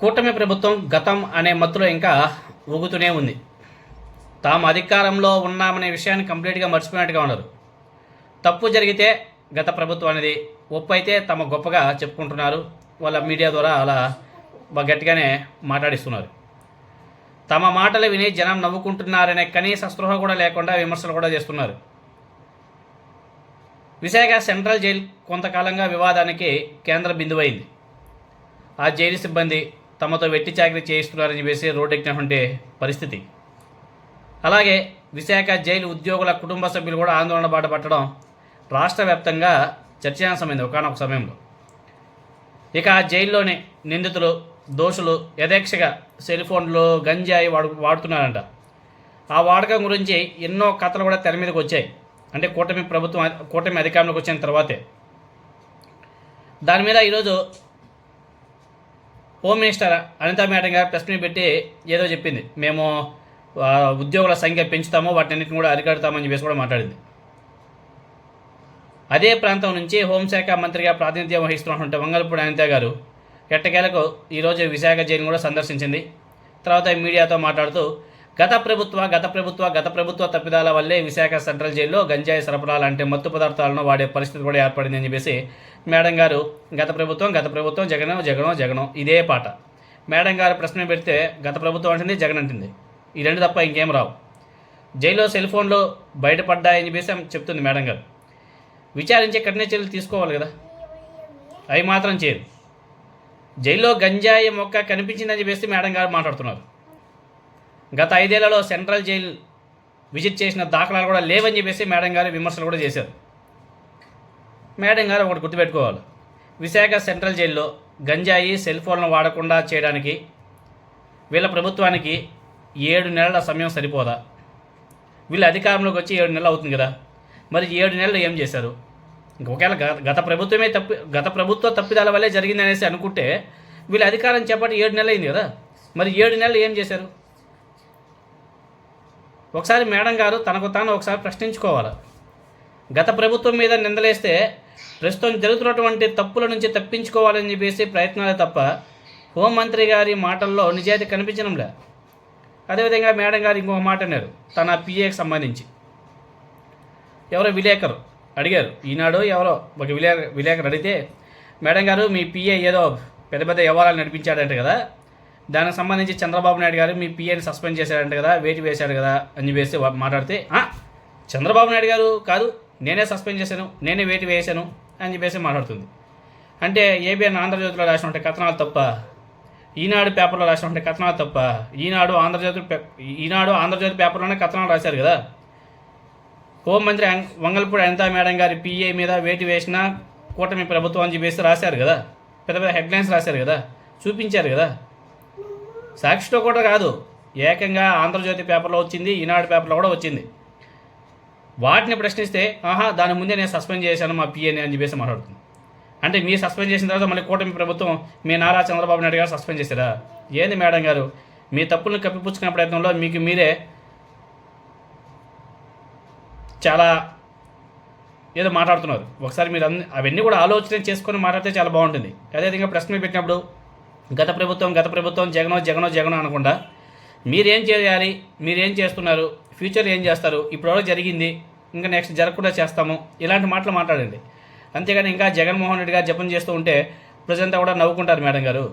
కూటమి ప్రభుత్వం గతం అనే మత్తులో ఇంకా ఊగుతూనే ఉంది. తాము అధికారంలో ఉన్నామనే విషయాన్ని కంప్లీట్గా మర్చిపోయినట్టుగా ఉన్నారు. తప్పు జరిగితే గత ప్రభుత్వం అనేది ఒప్పు అయితే తమ గొప్పగా చెప్పుకుంటున్నారు. వాళ్ళ మీడియా ద్వారా అలా గట్టిగానే మాట్లాడిస్తున్నారు. తమ మాటలు విని జనం నవ్వుకుంటున్నారనే కనీస స్పృహ కూడా లేకుండా విమర్శలు కూడా చేస్తున్నారు. విశాఖ సెంట్రల్ జైలు కొంతకాలంగా వివాదానికి కేంద్ర బిందువైంది. ఆ జైలు సిబ్బంది తమతో వెట్టి చాకరీ చేయిస్తున్నారని చెప్పేసి రోడ్డెక్కినటువంటి పరిస్థితి. అలాగే విశాఖ జైలు ఉద్యోగుల కుటుంబ సభ్యులు కూడా ఆందోళన బాట పట్టడం రాష్ట్ర వ్యాప్తంగా చర్చాంశమైంది ఒకనొక సమయంలో. ఇక ఆ జైల్లోని నిందితులు దోషులు యథేక్షగా సెల్ ఫోన్లు గంజాయి వాడు వాడుతున్నారంట. ఆ వాడకం గురించి ఎన్నో కథలు కూడా తెర మీదకి వచ్చాయి. అంటే కూటమి ప్రభుత్వం కూటమి అధికారంలోకి వచ్చిన తర్వాతే. దాని మీద ఈరోజు హోమ్ మినిస్టర్ అనితా మేడం గారు ప్రెస్ మీట్ పెట్టి ఏదో చెప్పింది. మేము ఉద్యోగుల సంఖ్య పెంచుతాము వాటిన్నిటిని కూడా అరికడతామని చెప్పేసి కూడా మాట్లాడింది. అదే ప్రాంతం నుంచి హోంశాఖ మంత్రిగా ప్రాతినిధ్యం వహిస్తున్నటువంటి వంగల్పూడి అనిత గారు ఎట్టకేలకు ఈరోజు విశాఖ జైలు కూడా సందర్శించింది. తర్వాత మీడియాతో మాట్లాడుతూ గత ప్రభుత్వ గత ప్రభుత్వ గత ప్రభుత్వ తప్పిదాల వల్లే విశాఖ సెంట్రల్ జైల్లో గంజాయి సరఫరా లాంటి మత్తు పదార్థాలను వాడే పరిస్థితి కూడా ఏర్పడింది అని చెప్పేసి మేడం గారు గత ప్రభుత్వం గత ప్రభుత్వం జగన్ జగనో జగనం ఇదే పాట. మేడం గారు ప్రశ్న పెడితే గత ప్రభుత్వం అంటుంది జగన్ అంటుంది. ఈ రెండు తప్ప ఇంకేం రావు. జైల్లో సెల్ ఫోన్లు బయటపడ్డాయని చెప్పేసి ఆమె చెప్తుంది మేడం గారు. విచారించే కఠిన చర్యలు తీసుకోవాలి కదా. అవి మాత్రం చేయదు జైల్లో గంజాయి మొక్క కనిపించిందని చెప్పేసి మేడం గారు మాట్లాడుతున్నారు. గత ఐదేళ్ళలో సెంట్రల్ జైలు విజిట్ చేసిన దాఖలాలు కూడా లేవని చెప్పేసి మేడం గారు విమర్శలు కూడా చేశారు. మేడం గారు ఒకటి గుర్తుపెట్టుకోవాలి. విశాఖ సెంట్రల్ జైల్లో గంజాయి సెల్ ఫోన్లను వాడకుండా చేయడానికి వీళ్ళ ప్రభుత్వానికి ఏడు నెలల సమయం సరిపోదా? వీళ్ళు అధికారంలోకి వచ్చి ఏడు నెలలు అవుతుంది కదా? మరి ఏడు నెలలు ఏం చేశారు? ఒకవేళ గత గత ప్రభుత్వమే తప్పి గత ప్రభుత్వ తప్పిదాల వల్లే జరిగింది అనేసి అనుకుంటే వీళ్ళు అధికారం చేపట్టి ఏడు నెలలు అయింది కదా? మరి ఏడు నెలలు ఏం చేశారు? ఒకసారి మేడం గారు తనకు తాను ఒకసారి ప్రశ్నించుకోవాలి. గత ప్రభుత్వం మీద నిందలేస్తే ప్రస్తుతం జరుగుతున్నటువంటి తప్పుల నుంచి తప్పించుకోవాలని చెప్పేసి ప్రయత్నాలే తప్ప హోంమంత్రి గారి మాటల్లో నిజాయితీ కనిపించడంలే. అదేవిధంగా మేడం గారు ఇంకొక మాట అన్నారు తన పిఏకి సంబంధించి. ఎవరో విలేకరు అడిగారు ఈనాడు ఎవరో ఒక విలే విలేకరు అడిగితే మేడం గారు మీ పిఏ ఏదో పెద్ద పెద్ద వ్యవహారాలు నడిపించాడంట కదా దానికి సంబంధించి చంద్రబాబు నాయుడు గారు మీ పిఏని సస్పెండ్ చేశారంట కదా వేటి వేశాడు కదా అని చెప్పేసి మాట్లాడితే చంద్రబాబు నాయుడు గారు కాదు నేనే సస్పెండ్ చేశాను నేనే వేటి వేశాను అని చెప్పేసి మాట్లాడుతుంది. అంటే ఏబిఎన్ ఆంధ్రజ్యోతిలో రాసినటువంటి కథనాలు తప్ప ఈనాడు పేపర్లో రాసినటువంటి కథనాలు తప్ప ఈనాడు ఆంధ్రజ్యోతి ఈనాడు ఆంధ్రజ్యోతి పేపర్లోనే కథనాలు రాశారు కదా. హోంమంత్రి అం- వంగల్పూడి అనితా మేడం గారి పిఏ మీద వేటి వేసిన కూటమి ప్రభుత్వం అని చెప్పేసి రాశారు కదా. పెద్ద పెద్ద హెడ్లైన్స్ రాశారు కదా. చూపించారు కదా. సాక్షితో కూడా కాదు ఏకంగా ఆంధ్రజ్యోతి పేపర్లో వచ్చింది ఈనాడు పేపర్లో కూడా వచ్చింది. వాటిని ప్రశ్నిస్తే ఆహా దాని ముందే నేను సస్పెండ్ చేశాను మా పిఏని అని చెప్పేసి మాట్లాడుతుంది. అంటే మీరు సస్పెండ్ చేసిన తర్వాత మళ్ళీ కూటమి ప్రభుత్వం మీ నారా చంద్రబాబు నాయుడు గారు సస్పెండ్ చేశారా? ఏంది మేడం గారు? మీ తప్పులను కప్పిపుచ్చుకునే ప్రయత్నంలో మీకు మీరే చాలా ఏదో మాట్లాడుతున్నారు. ఒకసారి మీరు అన్ని అవన్నీ కూడా ఆలోచన చేసుకొని మాట్లాడితే చాలా బాగుంటుంది. అదేవిధంగా ప్రశ్న పెట్టినప్పుడు గత ప్రభుత్వం గత ప్రభుత్వం జగనో జగనో జగనో అనకుండా మీరేం చేయాలి మీరేం చేస్తున్నారు ఫ్యూచర్ ఏం చేస్తారు ఇప్పుడు జరిగింది ఇంకా నెక్స్ట్ జరగకుండా చేస్తాము ఇలాంటి మాటలు మాట్లాడండి. అంతేగాని ఇంకా జగన్మోహన్ రెడ్డి గారు జపం చేస్తూ ఉంటే ప్రజంతా కూడా నవ్వుకుంటారు మేడం గారు.